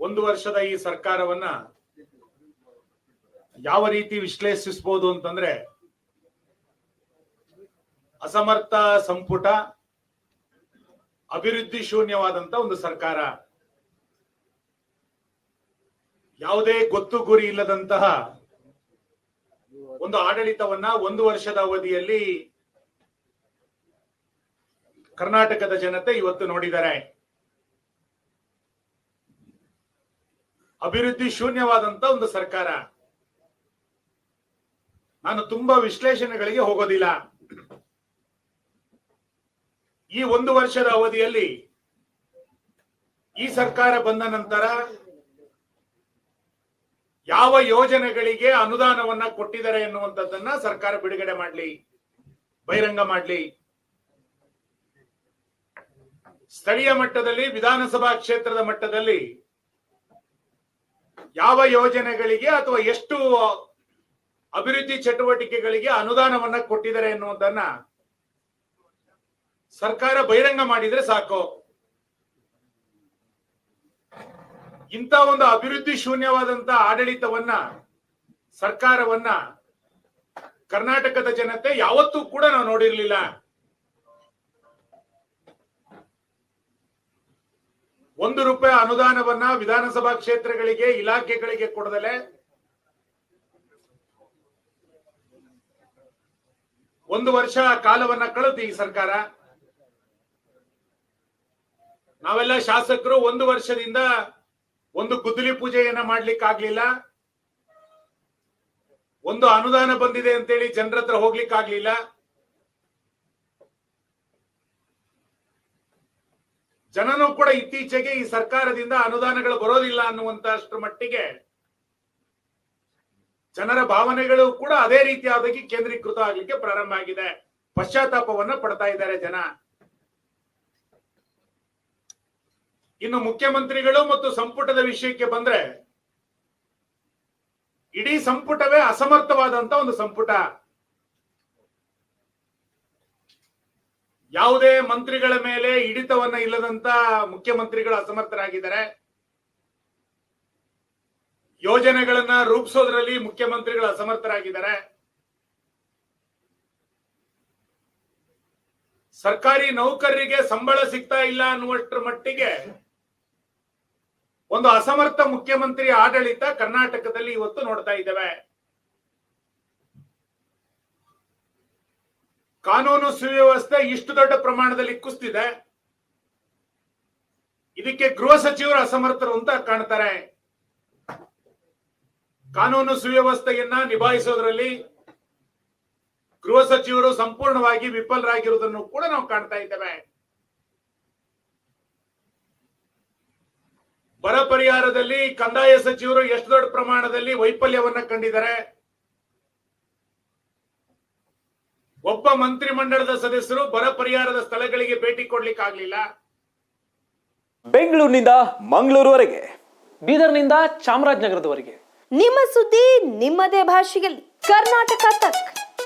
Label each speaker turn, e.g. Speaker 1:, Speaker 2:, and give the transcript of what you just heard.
Speaker 1: ಒಂದು ವರ್ಷದ ಈ ಸರ್ಕಾರವನ್ನ ಯಾವ ರೀತಿ ವಿಶ್ಲೇಷಿಸಬಹುದು ಅಂತಂದ್ರೆ ಅಸಮರ್ಥ ಸಂಪುಟ, ಅಭಿವೃದ್ಧಿ ಶೂನ್ಯವಾದಂತ ಒಂದು ಸರ್ಕಾರ. ಯಾವುದೇ ಗೊತ್ತು ಗುರಿ ಇಲ್ಲದಂತಹ ಒಂದು ಆಡಳಿತವನ್ನ ಒಂದು ವರ್ಷದ ಅವಧಿಯಲ್ಲಿ ಕರ್ನಾಟಕದ ಜನತೆ ಇವತ್ತು ನೋಡಿದ್ದಾರೆ. ಅಭಿವೃದ್ಧಿ ಶೂನ್ಯವಾದಂತ ಒಂದು ಸರ್ಕಾರ. ನಾನು ತುಂಬಾ ವಿಶ್ಲೇಷಣೆಗಳಿಗೆ ಹೋಗೋದಿಲ್ಲ. ಈ ಒಂದು ವರ್ಷದ ಅವಧಿಯಲ್ಲಿ ಈ ಸರ್ಕಾರ ಬಂದ ನಂತರ ಯಾವ ಯೋಜನೆಗಳಿಗೆ ಅನುದಾನವನ್ನ ಕೊಟ್ಟಿದ್ದಾರೆ ಎನ್ನುವಂಥದ್ದನ್ನ ಸರ್ಕಾರ ಬಿಡುಗಡೆ ಮಾಡಲಿ, ಬಹಿರಂಗ ಮಾಡಲಿ. ಸ್ಥಳೀಯ ಮಟ್ಟದಲ್ಲಿ, ವಿಧಾನಸಭಾ ಕ್ಷೇತ್ರದ ಮಟ್ಟದಲ್ಲಿ ಯಾವ ಯೋಜನೆಗಳಿಗೆ ಅಥವಾ ಎಷ್ಟು ಅಭಿವೃದ್ಧಿ ಚಟುವಟಿಕೆಗಳಿಗೆ ಅನುದಾನವನ್ನ ಕೊಟ್ಟಿದ್ದಾರೆ ಎನ್ನುವುದನ್ನ ಸರ್ಕಾರ ಬಹಿರಂಗ ಮಾಡಿದ್ರೆ ಸಾಕು. ಇಂಥ ಒಂದು ಅಭಿವೃದ್ಧಿ ಶೂನ್ಯವಾದಂತ ಆಡಳಿತವನ್ನ, ಸರ್ಕಾರವನ್ನ ಕರ್ನಾಟಕದ ಜನತೆ ಯಾವತ್ತೂ ಕೂಡ ನಾವು ನೋಡಿರ್ಲಿಲ್ಲ. ಒಂದು ರೂಪಾಯಿ ಅನುದಾನವನ್ನ ವಿಧಾನಸಭಾ ಕ್ಷೇತ್ರಗಳಿಗೆ, ಇಲಾಖೆಗಳಿಗೆ ಕೊಡದಲೆ ಒಂದು ವರ್ಷ ಕಾಲವನ್ನ ಕಳೆದು ಈ ಸರ್ಕಾರ. ನಾವೆಲ್ಲ ಶಾಸಕರು ಒಂದು ವರ್ಷದಿಂದ ಒಂದು ಗುದ್ದಲಿ ಪೂಜೆಯನ್ನ ಮಾಡ್ಲಿಕ್ಕೆ ಆಗ್ಲಿಲ್ಲ ಒಂದು ಅನುದಾನ ಬಂದಿದೆ ಅಂತೇಳಿ ಜನರ ಹತ್ರ ಹೋಗ್ಲಿಕ್ಕೆ ಜನನು ಕೂಡ ಇತ್ತೀಚೆಗೆ ಈ ಸರ್ಕಾರದಿಂದ ಅನುದಾನಗಳು ಬರೋದಿಲ್ಲ ಅನ್ನುವಂತಷ್ಟು ಮಟ್ಟಿಗೆ ಜನರ ಭಾವನೆಗಳು ಕೂಡ ಅದೇ ರೀತಿಯಾದಾಗಿ ಕೇಂದ್ರೀಕೃತ ಆಗ್ಲಿಕ್ಕೆ ಪ್ರಾರಂಭ ಆಗಿದೆ. ಪಶ್ಚಾತ್ತಾಪವನ್ನ ಪಡ್ತಾ ಇದ್ದಾರೆ ಜನ. ಇನ್ನು ಮುಖ್ಯಮಂತ್ರಿಗಳು ಮತ್ತು ಸಂಪುಟದ ವಿಷಯಕ್ಕೆ ಬಂದ್ರೆ ಇಡೀ ಸಂಪುಟವೇ ಅಸಮರ್ಥವಾದಂತ ಒಂದು ಸಂಪುಟ. ಯಾವುದೇ ಮಂತ್ರಿಗಳ ಮೇಲೆ ಹಿಡಿತವನ್ನ ಇಲ್ಲದಂತ ಮುಖ್ಯಮಂತ್ರಿಗಳು ಅಸಮರ್ಥರಾಗಿದ್ದಾರೆ. ಯೋಜನೆಗಳನ್ನ ರೂಪಿಸೋದ್ರಲ್ಲಿ ಮುಖ್ಯಮಂತ್ರಿಗಳು ಅಸಮರ್ಥರಾಗಿದ್ದಾರೆ. ಸರ್ಕಾರಿ ನೌಕರರಿಗೆ ಸಂಬಳ ಸಿಗ್ತಾ ಇಲ್ಲ ಅನ್ನುವಷ್ಟರ ಮಟ್ಟಿಗೆ ಒಂದು ಅಸಮರ್ಥ ಮುಖ್ಯಮಂತ್ರಿ ಆಡಳಿತ ಕರ್ನಾಟಕದಲ್ಲಿ ಇವತ್ತು ನೋಡ್ತಾ ಇದ್ದೇವೆ. ಕಾನೂನು ಸುವ್ಯವಸ್ಥೆ ಇಷ್ಟು ದೊಡ್ಡ ಪ್ರಮಾಣದಲ್ಲಿ ಕುಸ್ತಿದೆ. ಇದಕ್ಕೆ ಗೃಹ ಸಚಿವರು ಅಸಮರ್ಥರು ಅಂತ ಕಾಣ್ತಾರೆ. ಕಾನೂನು ಸುವ್ಯವಸ್ಥೆಯನ್ನ ನಿಭಾಯಿಸೋದ್ರಲ್ಲಿ ಗೃಹ ಸಚಿವರು ಸಂಪೂರ್ಣವಾಗಿ ವಿಫಲರಾಗಿರುವುದನ್ನು ಕೂಡ ನಾವು ಕಾಣ್ತಾ ಇದ್ದೇವೆ. ಬರ ಪರಿಹಾರದಲ್ಲಿ ಕಂದಾಯ ಸಚಿವರು ಎಷ್ಟು ದೊಡ್ಡ ಪ್ರಮಾಣದಲ್ಲಿ ವೈಫಲ್ಯವನ್ನ ಕಂಡಿದ್ದಾರೆ. ಒಬ್ಬ ಮಂತ್ರಿ ಮಂಡಲದ ಸದಸ್ಯರು ಬರ ಪರಿಹಾರದ ಸ್ಥಳಗಳಿಗೆ ಭೇಟಿ ಕೊಡ್ಲಿಕ್ಕೆ ಆಗ್ಲಿಲ್ಲ
Speaker 2: ಬೆಂಗಳೂರಿನಿಂದ ಮಂಗಳೂರುವರೆಗೆ.
Speaker 3: ಬೀದರ್ನಿಂದ ಚಾಮರಾಜನಗರದವರೆಗೆ.
Speaker 4: ನಿಮ್ಮ ಸುದ್ದಿ ನಿಮ್ಮದೇ ಭಾಷೆಯಲ್ಲಿ. ಕರ್ನಾಟಕ ತಕ್.